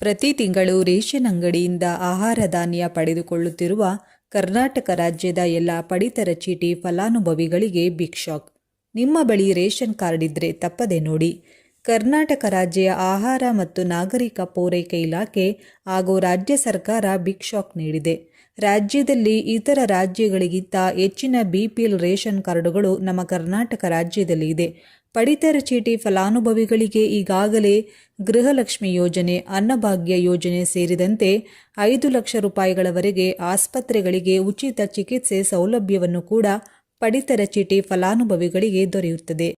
ಪ್ರತಿ ತಿಂಗಳು ರೇಷನ್ ಅಂಗಡಿಯಿಂದ ಆಹಾರ ಧಾನ್ಯ ಪಡೆದುಕೊಳ್ಳುತ್ತಿರುವ ಕರ್ನಾಟಕ ರಾಜ್ಯದ ಎಲ್ಲ ಪಡಿತರ ಚೀಟಿ ಫಲಾನುಭವಿಗಳಿಗೆ ಬಿಗ್ ಶಾಕ್. ನಿಮ್ಮ ಬಳಿ ರೇಷನ್ ಕಾರ್ಡ್ ಇದ್ರೆ ತಪ್ಪದೆ ನೋಡಿ. ಕರ್ನಾಟಕ ರಾಜ್ಯ ಆಹಾರ ಮತ್ತು ನಾಗರಿಕ ಪೂರೈಕೆ ಇಲಾಖೆ ಹಾಗೂ ರಾಜ್ಯ ಸರ್ಕಾರ ಬಿಗ್ ಶಾಕ್ ನೀಡಿದೆ. ರಾಜ್ಯದಲ್ಲಿ ಇತರ ರಾಜ್ಯಗಳಿಗಿಂತ ಹೆಚ್ಚಿನ ಬಿಪಿಎಲ್ ರೇಷನ್ ಕಾರ್ಡುಗಳು ನಮ್ಮ ಕರ್ನಾಟಕ ರಾಜ್ಯದಲ್ಲಿ ಇದೆ. ಪಡಿತರ ಚೀಟಿ ಫಲಾನುಭವಿಗಳಿಗೆ ಈಗಾಗಲೇ ಗೃಹಲಕ್ಷ್ಮಿ ಯೋಜನೆ, ಅನ್ನಭಾಗ್ಯ ಯೋಜನೆ ಸೇರಿದಂತೆ ಐದು ಲಕ್ಷ ರೂಪಾಯಿಗಳವರೆಗೆ ಆಸ್ಪತ್ರೆಗಳಿಗೆ ಉಚಿತ ಚಿಕಿತ್ಸೆ ಸೌಲಭ್ಯವನ್ನು ಕೂಡ ಪಡಿತರ ಚೀಟಿ ಫಲಾನುಭವಿಗಳಿಗೆ ದೊರೆಯುತ್ತದೆ.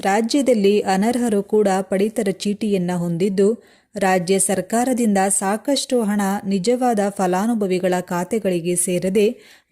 ರಾಜ್ಯದಲ್ಲಿ ಅನರ್ಹರು ಕೂಡ ಪಡಿತರ ಚೀಟಿಯನ್ನು ಹೊಂದಿದ್ದು ರಾಜ್ಯ ಸರ್ಕಾರದಿಂದ ಸಾಕಷ್ಟು ಹಣ ನಿಜವಾದ ಫಲಾನುಭವಿಗಳ ಖಾತೆಗಳಿಗೆ ಸೇರದೆ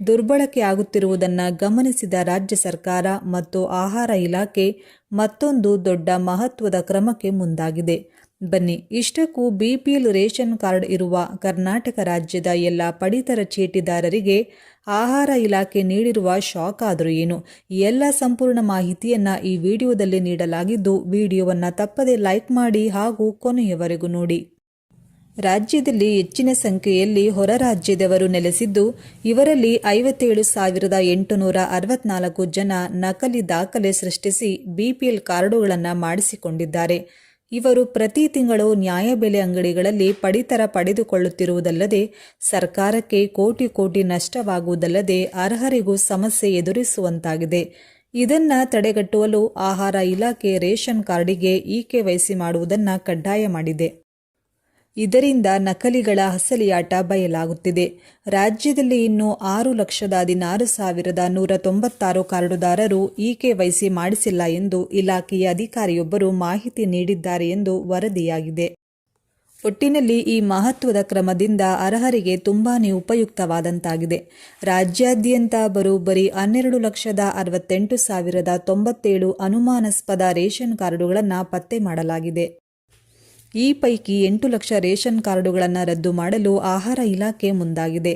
ದುರ್ಬಳಕೆ ಆಗುತ್ತಿರುವುದನ್ನು ಗಮನಿಸಿದ ರಾಜ್ಯ ಸರ್ಕಾರ ಮತ್ತು ಆಹಾರ ಇಲಾಖೆ ಮತ್ತೊಂದು ದೊಡ್ಡ ಮಹತ್ವದ ಕ್ರಮಕ್ಕೆ ಮುಂದಾಗಿದೆ. ಬನ್ನಿ. ಇಷ್ಟಕ್ಕೂ ಬಿಪಿಎಲ್ ರೇಷನ್ ಕಾರ್ಡ್ ಇರುವ ಕರ್ನಾಟಕ ರಾಜ್ಯದ ಎಲ್ಲ ಪಡಿತರ ಚೀಟಿದಾರರಿಗೆ ಆಹಾರ ಇಲಾಖೆ ನೀಡಿರುವ ಶಾಕ್ ಆದರೂ ಏನು? ಎಲ್ಲ ಸಂಪೂರ್ಣ ಮಾಹಿತಿಯನ್ನ ಈ ವಿಡಿಯೋದಲ್ಲಿ ನೀಡಲಾಗಿದ್ದು, ವಿಡಿಯೋವನ್ನು ತಪ್ಪದೇ ಲೈಕ್ ಮಾಡಿ ಹಾಗೂ ಕೊನೆಯವರೆಗೂ ನೋಡಿ. ರಾಜ್ಯದಲ್ಲಿ ಹೆಚ್ಚಿನ ಸಂಖ್ಯೆಯಲ್ಲಿ ಹೊರ ರಾಜ್ಯದವರು ನೆಲೆಸಿದ್ದು, ಇವರಲ್ಲಿ ಐವತ್ತೇಳು ಸಾವಿರದ ಎಂಟುನೂರ ಅರವತ್ನಾಲ್ಕು ಜನ ನಕಲಿ ದಾಖಲೆ ಸೃಷ್ಟಿಸಿ ಬಿಪಿಎಲ್ ಕಾರ್ಡುಗಳನ್ನು ಮಾಡಿಸಿಕೊಂಡಿದ್ದಾರೆ. ಇವರು ಪ್ರತಿ ತಿಂಗಳು ನ್ಯಾಯಬೆಲೆ ಅಂಗಡಿಗಳಲ್ಲಿ ಪಡಿತರ ಪಡೆದುಕೊಳ್ಳುತ್ತಿರುವುದಲ್ಲದೆ, ಸರ್ಕಾರಕ್ಕೆ ಕೋಟಿ ಕೋಟಿ ನಷ್ಟವಾಗುವುದಲ್ಲದೆ ಅರ್ಹರಿಗೂ ಸಮಸ್ಯೆ ಎದುರಿಸುವಂತಾಗಿದೆ. ಇದನ್ನ ತಡೆಗಟ್ಟುವಲು ಆಹಾರ ಇಲಾಖೆ ರೇಷನ್ ಕಾರ್ಡಿಗೆ ಇ ಕೆವೈಸಿ ಮಾಡುವುದನ್ನು ಕಡ್ಡಾಯ ಮಾಡಿದೆ. ಇದರಿಂದ ನಕಲಿಗಳ ಹಸಲಿಯಾಟ ಬಯಲಾಗುತ್ತಿದೆ. ರಾಜ್ಯದಲ್ಲಿ ಇನ್ನು ಆರು ಲಕ್ಷದ ಹದಿನಾರು ಸಾವಿರದ ನೂರ ತೊಂಬತ್ತಾರು ಕಾರ್ಡುದಾರರು ಇ ಮಾಡಿಸಿಲ್ಲ ಎಂದು ಇಲಾಖೆಯ ಅಧಿಕಾರಿಯೊಬ್ಬರು ಮಾಹಿತಿ ನೀಡಿದ್ದಾರೆ ಎಂದು ವರದಿಯಾಗಿದೆ. ಒಟ್ಟಿನಲ್ಲಿ ಈ ಮಹತ್ವದ ಕ್ರಮದಿಂದ ಅರ್ಹರಿಗೆ ತುಂಬಾನೇ ಉಪಯುಕ್ತವಾದಂತಾಗಿದೆ. ರಾಜ್ಯಾದ್ಯಂತ ಬರೋಬ್ಬರಿ ಹನ್ನೆರಡು ಲಕ್ಷದ ಅರವತ್ತೆಂಟು ಸಾವಿರದ ತೊಂಬತ್ತೇಳು ಅನುಮಾನಾಸ್ಪದ ರೇಷನ್ ಕಾರ್ಡುಗಳನ್ನು ಪತ್ತೆ ಮಾಡಲಾಗಿದೆ. ಈ ಪೈಕಿ ಎಂಟು ಲಕ್ಷ ರೇಷನ್ ಕಾರ್ಡುಗಳನ್ನು ರದ್ದು ಮಾಡಲು ಆಹಾರ ಇಲಾಖೆ ಮುಂದಾಗಿದೆ.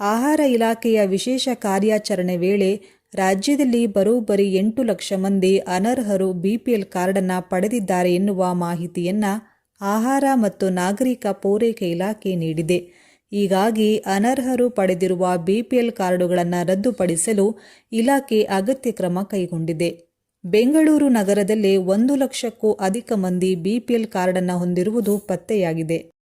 ಆಹಾರ ಇಲಾಖೆಯ ವಿಶೇಷ ಕಾರ್ಯಾಚರಣೆ ವೇಳೆ ರಾಜ್ಯದಲ್ಲಿ ಬರೋಬ್ಬರಿ ಎಂಟು ಲಕ್ಷ ಮಂದಿ ಅನರ್ಹರು ಬಿಪಿಎಲ್ ಕಾರ್ಡನ್ನು ಪಡೆದಿದ್ದಾರೆ ಎನ್ನುವ ಮಾಹಿತಿಯನ್ನು ಆಹಾರ ಮತ್ತು ನಾಗರಿಕ ಪೂರೈಕೆ ಇಲಾಖೆ ನೀಡಿದೆ. ಹೀಗಾಗಿ ಅನರ್ಹರು ಪಡೆದಿರುವ ಬಿಪಿಎಲ್ ಕಾರ್ಡುಗಳನ್ನು ರದ್ದುಪಡಿಸಲು ಇಲಾಖೆ ಅಗತ್ಯ ಕ್ರಮ ಕೈಗೊಂಡಿದೆ. ಬೆಂಗಳೂರು ನಗರದಲ್ಲಿ ಒಂದು ಲಕ್ಷಕ್ಕೂ ಅಧಿಕ ಮಂದಿ ಬಿಪಿಎಲ್ ಕಾರ್ಡನ್ನು ಹೊಂದಿರುವುದು ಪತ್ತೆಯಾಗಿದೆ.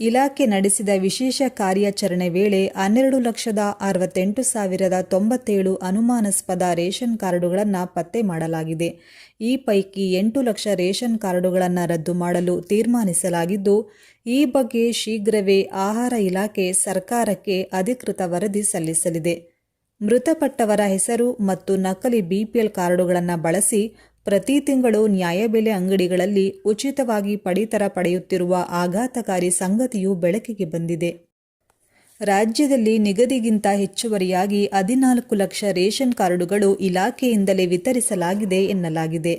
ಇಲಾಖೆ ನಡೆಸಿದ ವಿಶೇಷ ಕಾರ್ಯಾಚರಣೆ ವೇಳೆ ಹನ್ನೆರಡು ಲಕ್ಷದ ಅರವತ್ತೆಂಟು ಸಾವಿರದ ತೊಂಬತ್ತೇಳು ಅನುಮಾನಾಸ್ಪದ ರೇಷನ್ ಕಾರ್ಡುಗಳನ್ನು ಪತ್ತೆ ಮಾಡಲಾಗಿದೆ. ಈ ಪೈಕಿ ಎಂಟು ಲಕ್ಷ ರೇಷನ್ ಕಾರ್ಡುಗಳನ್ನು ರದ್ದು ಮಾಡಲು ತೀರ್ಮಾನಿಸಲಾಗಿದ್ದು, ಈ ಬಗ್ಗೆ ಶೀಘ್ರವೇ ಆಹಾರ ಇಲಾಖೆ ಸರ್ಕಾರಕ್ಕೆ ಅಧಿಕೃತ ವರದಿ ಸಲ್ಲಿಸಲಿದೆ. ಮೃತಪಟ್ಟವರ ಹೆಸರು ಮತ್ತು ನಕಲಿ ಬಿಪಿಎಲ್ ಕಾರ್ಡುಗಳನ್ನು ಬಳಸಿ ಪ್ರತಿ ತಿಂಗಳು ನ್ಯಾಯಬೆಲೆ ಅಂಗಡಿಗಳಲ್ಲಿ ಉಚಿತವಾಗಿ ಪಡಿತರ ಪಡೆಯುತ್ತಿರುವ ಆಘಾತಕಾರಿ ಸಂಗತಿಯು ಬೆಳಕಿಗೆ ಬಂದಿದೆ. ರಾಜ್ಯದಲ್ಲಿ ನಿಗದಿಗಿಂತ ಹೆಚ್ಚುವರಿಯಾಗಿ ಹದಿನಾಲ್ಕು ಲಕ್ಷ ರೇಷನ್ ಕಾರ್ಡುಗಳು ಇಲಾಖೆಯಿಂದಲೇ ವಿತರಿಸಲಾಗಿದೆ ಎನ್ನಲಾಗಿದೆ.